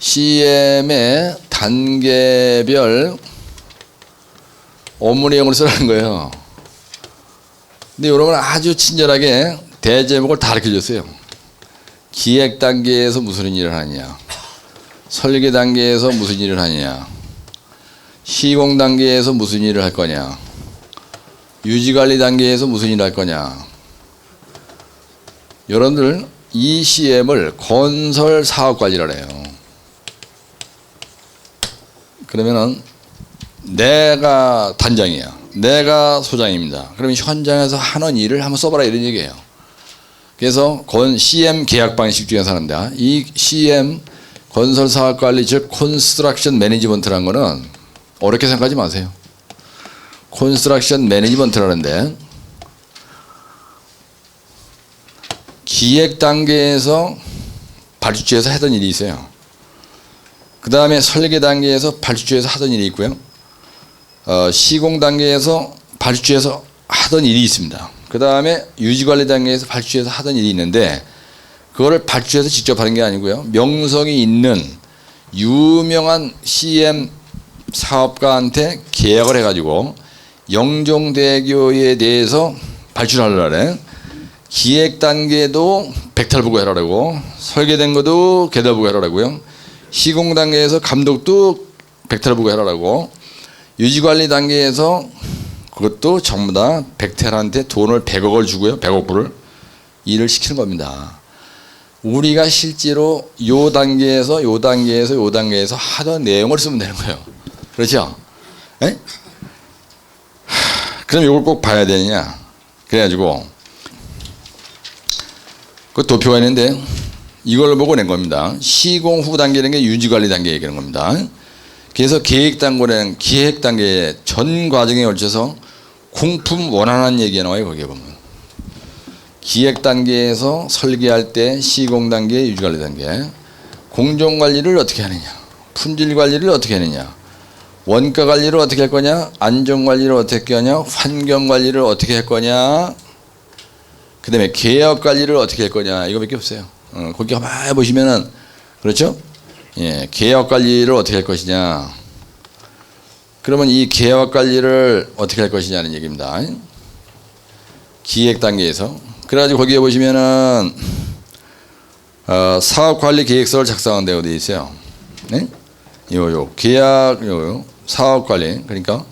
CM의 단계별 업무 내용을 쓰라는 거예요. 근데 여러분 아주 친절하게 대제목을 다 가르쳐 줬어요. 기획 단계에서 무슨 일을 하느냐. 설계 단계에서 무슨 일을 하느냐. 시공 단계에서 무슨 일을 할 거냐. 유지 관리 단계에서 무슨 일을 할 거냐. 여러분들 이 CM을 건설 사업 관리를 해요. 그러면은 내가 단장이야. 내가 소장입니다. 그러면 현장에서 하는 일을 한번 써봐라 이런 얘기예요. 그래서 건 CM 계약 방식 중에서 하는데 이 CM 건설 사업 관리 즉 콘스트럭션 매니지먼트라는 거는 어렵게 생각하지 마세요. 콘스트럭션 매니지먼트라는데 기획 단계에서 발주처에서 하던 일이 있어요. 그 다음에 설계 단계에서 발주처에서 하던 일이 있고요. 어, 시공 단계에서 발주처에서 하던 일이 있습니다. 그 다음에 유지 관리 단계에서 발주처에서 하던 일이 있는데 그거를 발주처에서 직접 하는 게 아니고요. 명성이 있는 유명한 CM 사업가한테 계약을 해가지고 영종대교에 대해서 발주를 하려고 기획 단계도 백탈 보고 해라라고 설계된 것도 개달 보고 해라라고요. 시공 단계에서 감독도 백탈 보고 해라라고 유지 관리 단계에서 그것도 전부 다 백텔한테 돈을 100억을 주고요. 100억 불을 일을 시키는 겁니다. 우리가 실제로 요 단계에서 요 단계에서 요 단계에서 하던 내용을 쓰면 되는 거예요. 그렇죠? 에? 하, 그럼 이걸 꼭 봐야 되느냐? 그래가지고 그 도표가 있는데 이걸 보고 낸 겁니다. 시공 후 단계라는 게 유지 관리 단계 얘기하는 겁니다. 그래서 계획 단계는 기획 단계 전 과정에 걸쳐서 공품 원활한 얘기가 나와요. 거기에 보면 기획 단계에서 설계할 때 시공 단계, 유지 관리 단계, 공정 관리를 어떻게 하느냐, 품질 관리를 어떻게 하느냐, 원가 관리를 어떻게 할 거냐, 안전 관리를 어떻게 하냐, 환경 관리를 어떻게 할 거냐, 그 다음에 계약 관리를 어떻게 할 거냐, 이거밖에 없어요. 어, 거기 가만히 보시면은, 그렇죠? 예, 계약 관리를 어떻게 할 것이냐. 그러면 이 계약 관리를 어떻게 할 것이냐는 얘기입니다. 기획 단계에서. 그래가지고 거기에 보시면은, 어, 사업 관리 계획서를 작성한 데가 어디 있어요? 네? 요, 요, 계약, 요, 요, 사업 관리. 그러니까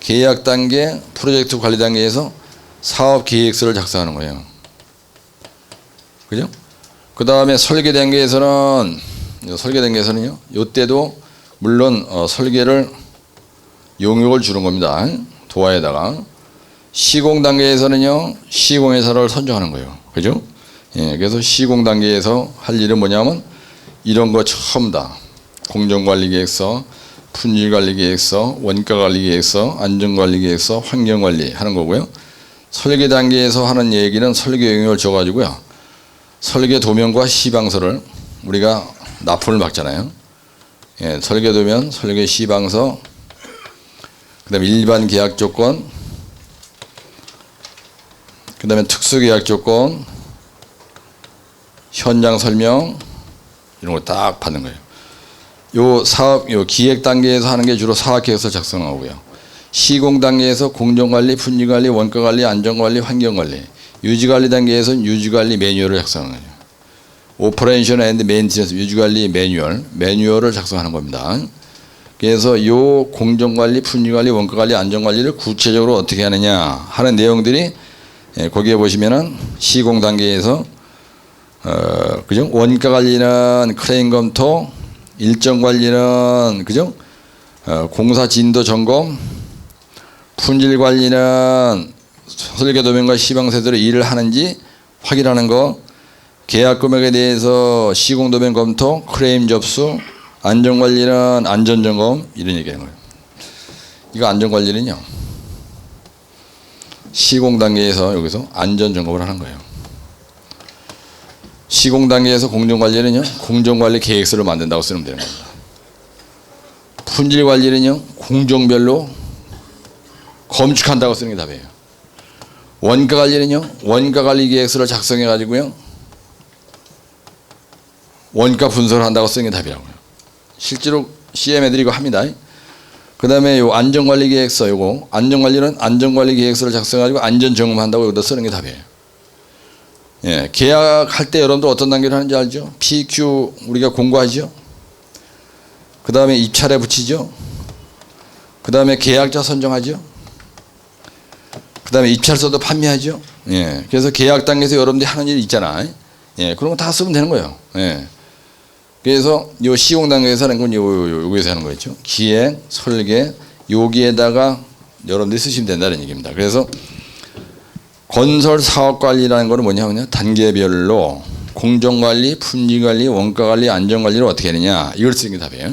계약 단계, 프로젝트 관리 단계에서 사업 계획서를 작성하는 거예요. 그죠? 그 다음에 설계 단계에서는, 요 설계 단계에서는요, 요 때도 물론 어, 설계를 용역을 주는 겁니다. 도화에다가. 시공 단계에서는요, 시공 회사를 선정하는 거예요. 그죠? 예, 그래서 시공 단계에서 할 일은 뭐냐면 이런 거 처음 다. 공정관리계획서, 품질관리계획서, 원가관리계획서, 안전관리계획서, 환경관리 하는 거고요. 설계 단계에서 하는 얘기는 설계 용역을 줘가지고요. 설계 도면과 시방서를 우리가 납품을 받잖아요. 예, 설계 도면, 설계 시방서, 그다음에 일반 계약 조건, 그다음에 특수 계약 조건, 현장 설명 이런 거 딱 받는 거예요. 요 사업 요 기획 단계에서 하는 게 주로 사업 계획서 작성하고요. 시공 단계에서 공정 관리, 품질 관리, 원가 관리, 안전 관리, 환경 관리. 유지 관리 단계에서는 유지 관리 매뉴얼을 작성하는 거예요. 오퍼레이션 앤드 메인티넌스 유지 관리 매뉴얼, 매뉴얼을 작성하는 겁니다. 그래서 요 공정 관리, 품질 관리, 원가 관리, 안전 관리를 구체적으로 어떻게 하느냐 하는 내용들이 예, 거기에 보시면은 시공 단계에서 어, 그죠? 원가 관리는 크레인 검토, 일정 관리는 그죠? 어, 공사 진도 점검, 품질 관리는 설계 도면과 시방세대로 일을 하는지 확인하는 거, 계약 금액에 대해서 시공 도면 검토, 크레임 접수, 안전 관리는 안전 점검 이런 얘기하는 거예요. 이거 안전 관리는요. 시공 단계에서 여기서 안전 점검을 하는 거예요. 시공 단계에서 공정 관리는요. 공정 관리 계획서를 만든다고 쓰면 되는 겁니다. 품질 관리는요. 공정별로 검축한다고 쓰는 게 답이에요. 원가 관리는요. 원가 관리 계획서를 작성해 가지고요. 원가 분석을 한다고 쓰는 게 답이라고요. 실제로 CM 애들이 이거 합니다. 그 다음에 요 안전관리 계획서 요거 안전관리는 안전관리 계획서를 작성해가지고 안전점검한다고 여기다 쓰는 게 답이에요. 예, 계약할 때 여러분들 어떤 단계를 하는지 알죠? PQ 우리가 공고하죠? 그 다음에 입찰에 붙이죠? 그 다음에 계약자 선정하죠? 그 다음에 입찰서도 판매하죠? 예, 그래서 계약 단계에서 여러분들이 하는 일이 있잖아. 예, 그런 거 다 쓰면 되는 거예요. 예. 그래서 요 시공 단계에서 하는 건 요, 요, 요거에서 하는 거였죠. 기획, 설계, 여기에다가 여러분들이 쓰시면 된다는 얘기입니다. 그래서 건설 사업 관리라는 거는 뭐냐면요. 단계별로 공정 관리, 품질 관리, 원가 관리, 안전 관리를 어떻게 하느냐. 이걸 쓰는 게 답이에요.